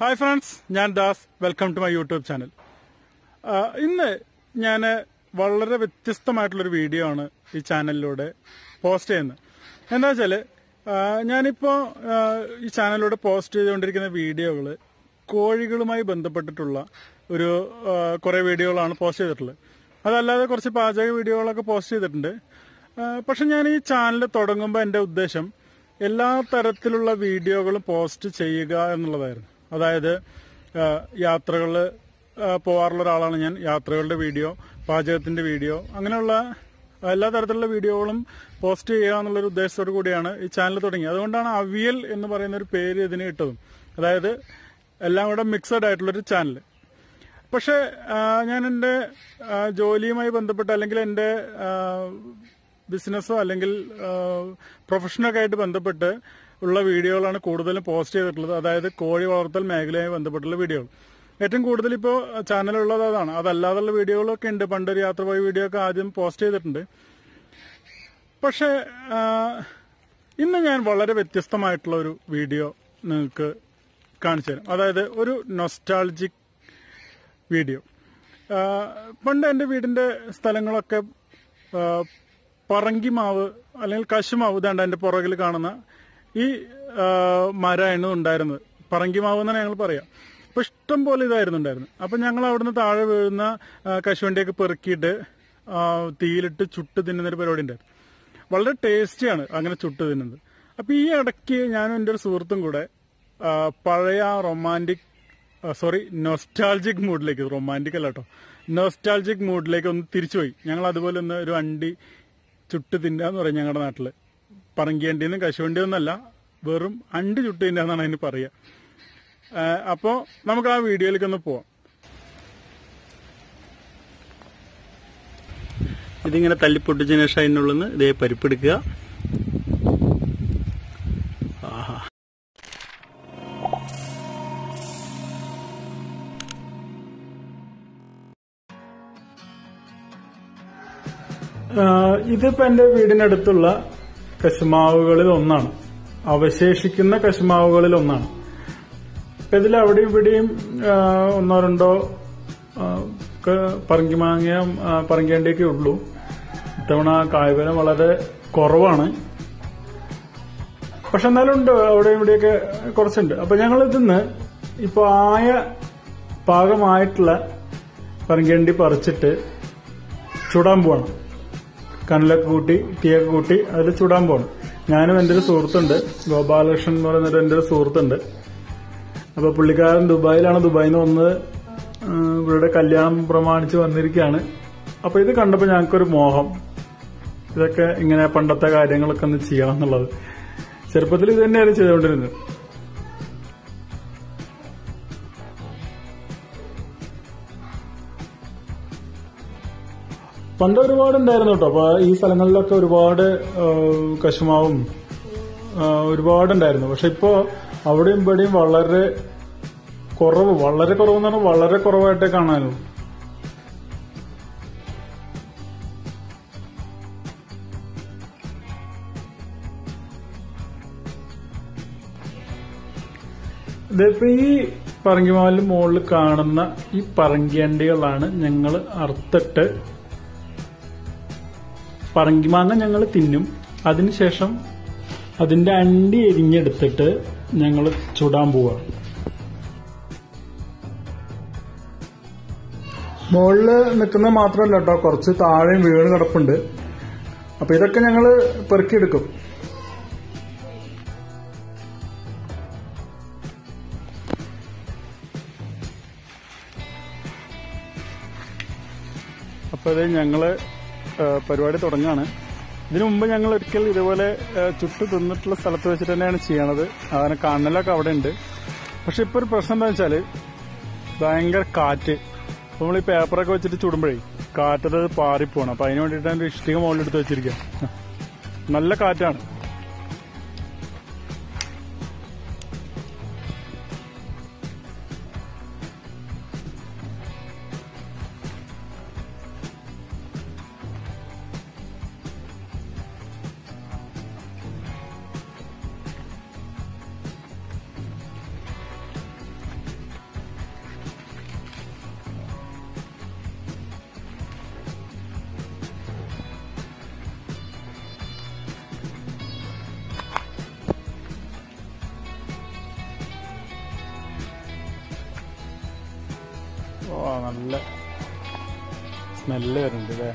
Hi friends ഞാൻ Das. Welcome to my YouTube channel ഇന്ന് ഞാൻ വളരെ വ്യത്യസ്തമായിട്ടുള്ളൊരു വീഡിയോ ആണ് ഈ ചാനലിലൂടെ പോസ്റ്റ് ചെയ്യുന്നത്. എന്താ വെച്ചാൽ ഞാനിപ്പോൾ ഈ ചാനലിലൂടെ പോസ്റ്റ് ചെയ്തുകൊണ്ടിരിക്കുന്ന വീഡിയോകൾ കോഴികളുമായി ബന്ധപ്പെട്ടിട്ടുള്ള ഒരു കുറേ വീഡിയോകളാണ് പോസ്റ്റ് ചെയ്തിട്ടുള്ളത്. അതല്ലാതെ കുറച്ച് പാചക വീഡിയോകളൊക്കെ പോസ്റ്റ് ചെയ്തിട്ടുണ്ട്. പക്ഷെ ഞാൻ ഈ ചാനൽ തുടങ്ങുമ്പോൾ എന്റെ ഉദ്ദേശം എല്ലാ തരത്തിലുള്ള വീഡിയോകളും പോസ്റ്റ് ചെയ്യുക എന്നുള്ളതായിരുന്നു. അതായത് യാത്രകളിൽ പോകാറുള്ള ഒരാളാണ് ഞാൻ. യാത്രകളുടെ വീഡിയോ പാചകത്തിന്റെ വീഡിയോ അങ്ങനെയുള്ള എല്ലാ തരത്തിലുള്ള വീഡിയോകളും പോസ്റ്റ് ചെയ്യുക എന്നുള്ളൊരു ഉദ്ദേശത്തോടു കൂടിയാണ് ഈ ചാനൽ തുടങ്ങിയത്. അതുകൊണ്ടാണ് അവിയൽ എന്ന് പറയുന്ന ഒരു പേര് ഇതിന് ഇട്ടതും. അതായത് എല്ലാം കൂടെ മിക്സഡ് ആയിട്ടുള്ളൊരു ചാനൽ പക്ഷേ ഞാൻ എന്റെ ജോലിയുമായി ബന്ധപ്പെട്ട് അല്ലെങ്കിൽ എന്റെ ബിസിനസ്സോ അല്ലെങ്കിൽ പ്രൊഫഷനൊക്കെ ആയിട്ട് ബന്ധപ്പെട്ട് ഉള്ള വീഡിയോകളാണ് കൂടുതലും പോസ്റ്റ് ചെയ്തിട്ടുള്ളത്. അതായത് കോഴി വളർത്തൽ മേഖലയുമായി ബന്ധപ്പെട്ടുള്ള വീഡിയോകൾ. ഏറ്റവും കൂടുതൽ ഇപ്പോൾ ചാനലുള്ളത് അതാണ്. അതല്ലാതുള്ള വീഡിയോകളൊക്കെ ഉണ്ട്. പണ്ടൊരു യാത്ര പോയ വീഡിയോ ഒക്കെ ആദ്യം പോസ്റ്റ് ചെയ്തിട്ടുണ്ട്. പക്ഷേ ഇന്ന് ഞാൻ വളരെ വ്യത്യസ്തമായിട്ടുള്ള ഒരു വീഡിയോ നിങ്ങൾക്ക് കാണിച്ചു തരാം. അതായത് ഒരു നൊസ്റ്റാൾജിക് വീഡിയോ. പണ്ട് എന്റെ വീടിന്റെ സ്ഥലങ്ങളൊക്കെ പറങ്കിമാവ് അല്ലെങ്കിൽ കശുമാവ് ഇതാണ്ട് എന്റെ പുറകിൽ കാണുന്ന ഈ മരമായിരുന്നു ഉണ്ടായിരുന്നത്. പറങ്കിമാവ് എന്നാണ് ഞങ്ങൾ പറയാം. അപ്പൊ ഇഷ്ടം പോലെ ഇതായിരുന്നു ഉണ്ടായിരുന്നു അപ്പൊ ഞങ്ങൾ അവിടുന്ന് താഴെ വീഴുന്ന കശുവണ്ടിയൊക്കെ പെറുക്കിയിട്ട് തീയിലിട്ട് ചുട്ട് തിന്നുന്ന ഒരു പരിപാടി ഉണ്ടായിരുന്നു. വളരെ ടേസ്റ്റിയാണ് അങ്ങനെ ചുട്ട് തിന്നുന്നത്. അപ്പൊ ഈ ഇടയ്ക്ക് ഞാനും എന്റെ ഒരു സുഹൃത്തും കൂടെ പഴയ റൊമാന്റിക് സോറി നോസ്റ്റാൾജിക് മൂഡിലേക്ക് റൊമാന്റിക് അല്ല കേട്ടോ നൊസ്റ്റാൾജിക് മൂഡിലേക്ക് ഒന്ന് തിരിച്ചുപോയി. ഞങ്ങൾ അതുപോലെ ഒന്ന് ഒരു വണ്ടി ചുട്ട് തിന്നാന്ന് പറയും ഞങ്ങളുടെ നാട്ടിൽ. പറങ്കിയണ്ടിന്നും കശുവണ്ടിയൊന്നല്ല വെറും അണ്ട് ചുട്ടിന്റെ എന്നാണ് അതിന് പറയുക. അപ്പോ നമുക്ക് ആ വീഡിയോയിലേക്ക് ഒന്ന് പോവാം. ഇതിങ്ങനെ തല്ലിപ്പൊട്ടിച്ചതിന് ശേഷം അതിനുള്ളിൽ നിന്ന് ഇതേ പരിപ്പെടുക്കുക ഇതിപ്പോ എന്റെ വീടിനടുത്തുള്ള കശുമാവുകളിൽ ഒന്നാണ് അവശേഷിക്കുന്ന കശുമാവുകളിൽ ഒന്നാണ് അപ്പൊ ഇതിൽ അവിടെയും ഇവിടെയും ഒന്നോ രണ്ടോ പറങ്കി മാങ്ങിയ പറങ്കിമാങ്ങയും ആഹ് പറങ്കേണ്ടിയൊക്കെ ഉള്ളൂ. ഇത്തവണ കായ്ഫലം വളരെ കുറവാണ്. പക്ഷെ എന്നാലും ഉണ്ട് അവിടെയും ഇവിടെയൊക്കെ കുറച്ചുണ്ട്. അപ്പൊ ഞങ്ങൾ ഇതിന്ന് ഇപ്പൊ ആയ പാകമായിട്ടുള്ള പറങ്കേണ്ടി പറിച്ചിട്ട് ചുടാൻ പോവാണ്. കനലൊക്കെ കൂട്ടി തീയൊക്കെ കൂട്ടി അതിൽ ചുടാൻ പോകണം ഞാനും എന്റെ ഒരു സുഹൃത്തുണ്ട് ഗോപാലകൃഷ്ണൻ എന്ന് പറയുന്നൊരു എന്റെ ഒരു സുഹൃത്തുണ്ട്. അപ്പോൾ പുള്ളിക്കാരൻ ദുബായിലാണ്. ദുബായിൽ നിന്ന് വന്ന് ഇവരുടെ കല്യാണം പ്രമാണിച്ച് വന്നിരിക്കുകയാണ്. അപ്പോൾ ഇത് കണ്ടപ്പോൾ ഞങ്ങൾക്കൊരു മോഹം. ഇതൊക്കെ ഇങ്ങനെ പണ്ടത്തെ കാര്യങ്ങളൊക്കെ ഒന്ന് ചെയ്യണം എന്നുള്ളത്. ചെറുപ്പത്തിൽ ഇത് തന്നെയാണ് ചെയ്തുകൊണ്ടിരുന്നത്. പണ്ട് ഒരുപാട് ഉണ്ടായിരുന്നു കേട്ടോ. അപ്പൊ ഈ സ്ഥലങ്ങളിലൊക്കെ ഒരുപാട് കശുമാവും ഒരുപാടുണ്ടായിരുന്നു പക്ഷെ ഇപ്പോ അവിടെയും ഇവിടെയും വളരെ കുറവ് വളരെ കുറവ് എന്ന് പറഞ്ഞാൽ വളരെ കുറവായിട്ടേ കാണാനും ഇതിപ്പോ ഈ പറങ്കിമാലിന് മുകളിൽ കാണുന്ന ഈ പറങ്കിയണ്ടികളാണ് ഞങ്ങൾ അറുത്തിട്ട് പറങ്കിമാങ്ങ ഞങ്ങൾ തിന്നും. അതിനുശേഷം അതിന്റെ അണ്ടി എരിഞ്ഞെടുത്തിട്ട് ഞങ്ങൾ ചുടാൻ പോവാ. മുകളിൽ നിൽക്കുന്ന മാത്രമല്ല കേട്ടോ കുറച്ച് താഴെയും വീണ് കിടപ്പുണ്ട്. അപ്പൊ ഇതൊക്കെ ഞങ്ങൾ പെറുക്കിയെടുക്കും. ഇത് ഞങ്ങൾ പരിപാടി തുടങ്ങാണ്. ഇതിനു മുമ്പ് ഞങ്ങൾ ഒരിക്കൽ ഇതുപോലെ ചുട്ടു തിന്നിട്ടുള്ള സ്ഥലത്ത് വെച്ചിട്ട് തന്നെയാണ് ചെയ്യണത്. അതിന് കണ്ണലൊക്കെ അവിടെ ഉണ്ട് പക്ഷെ ഇപ്പൊ ഒരു പ്രശ്നം എന്താ വെച്ചാൽ ഭയങ്കര കാറ്റ്. നമ്മൾ ഈ പേപ്പറൊക്കെ വെച്ചിട്ട് ചുടുമ്പോഴേ കാറ്റത് പാറിപ്പോണം. അപ്പൊ അതിന് വേണ്ടിയിട്ടാണ് ഇഷ്ടിക മുകളിലെടുത്ത് വെച്ചിരിക്കുക നല്ല കാറ്റാണ്. നല്ല സ്മെല്ല് വരുന്നുണ്ട് അല്ലേ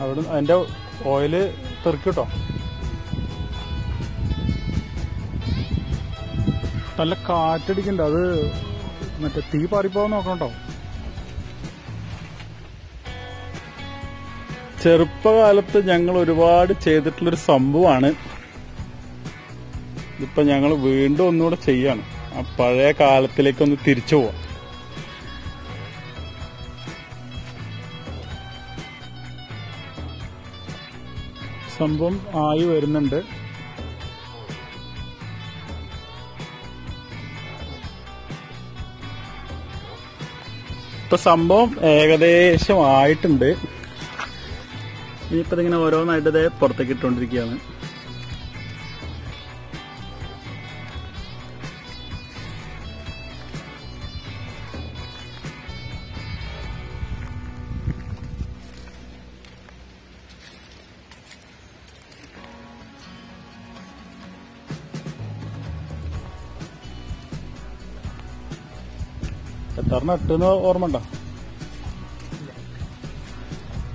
അവിടെ അതിന്റെ ഓയിൽ തെറിക്കട്ടോ നല്ല കാറ്റടിക്കണ്ട. അത് മറ്റേ തീ പാറിപ്പോകാൻ നോക്കണം കേട്ടോ ചെറുപ്പകാലത്ത് ഞങ്ങൾ ഒരുപാട് ചെയ്തിട്ടുള്ളൊരു സംഭവമാണ് ഇപ്പൊ ഞങ്ങൾ വീണ്ടും ഒന്നുകൂടെ ചെയ്യാണ്. ആ പഴയ കാലത്തിലേക്ക് ഒന്ന് തിരിച്ചു പോവാം. സംഭവം ആയി വരുന്നുണ്ട്. ഇപ്പൊ സംഭവം ഏകദേശം ആയിട്ടുണ്ട്. ഇനിയിപ്പോ ഇതിങ്ങനെ ഓരോന്നായിട്ട് പുറത്തേക്ക് ഇട്ടുകൊണ്ടിരിക്കുകയാണ്. എത്രണ്ണം ഇട്ടെന്ന് ഓർമ്മ ഉണ്ടോ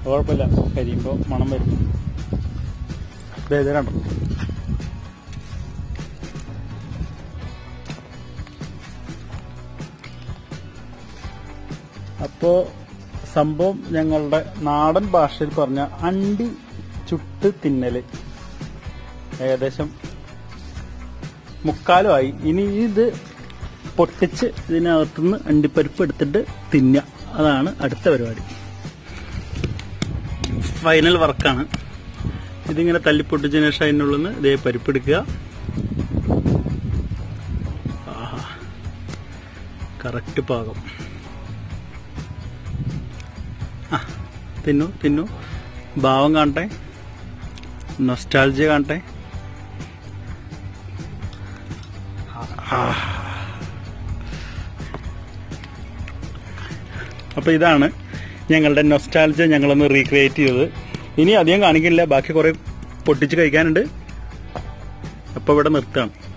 കുഴപ്പമില്ല. കരിയുമ്പോ മണം വരും. ബേജാരണ്ടോ അപ്പോ സംഭവം ഞങ്ങളുടെ നാടൻ ഭാഷയിൽ പറഞ്ഞ അണ്ടി ചുട്ട് തിന്നൽ ഏകദേശം മുക്കാലുമായി. ഇനി ഇത് പൊട്ടിച്ച് ഇതിനകത്തുനിന്ന് അണ്ടിപ്പരിപ്പ് എടുത്തിട്ട് തിന്നുക. അതാണ് അടുത്ത പരിപാടി. ഫൈനൽ വർക്കാണ് ഇതിങ്ങനെ തല്ലിപ്പൊട്ടിച്ചതിന് ശേഷം അതിനുള്ളിൽ നിന്ന് ഇതേ പരിപ്പെടുക്കുക കറക്റ്റ് പാകം. തിന്നു തിന്നു. ഭാവം കാണട്ടെ. നൊസ്റ്റാൾജിയ കാണട്ടെ. അപ്പൊ ഇതാണ് ഞങ്ങളുടെ നൊസ്റ്റാലജ ഞങ്ങളൊന്ന് റീക്രിയേറ്റ് ചെയ്തത്. ഇനി അധികം കാണിക്കില്ല. ബാക്കി കുറേ പൊട്ടിച്ച് കഴിക്കാനുണ്ട്. അപ്പോൾ ഇവിടെ നിർത്താം.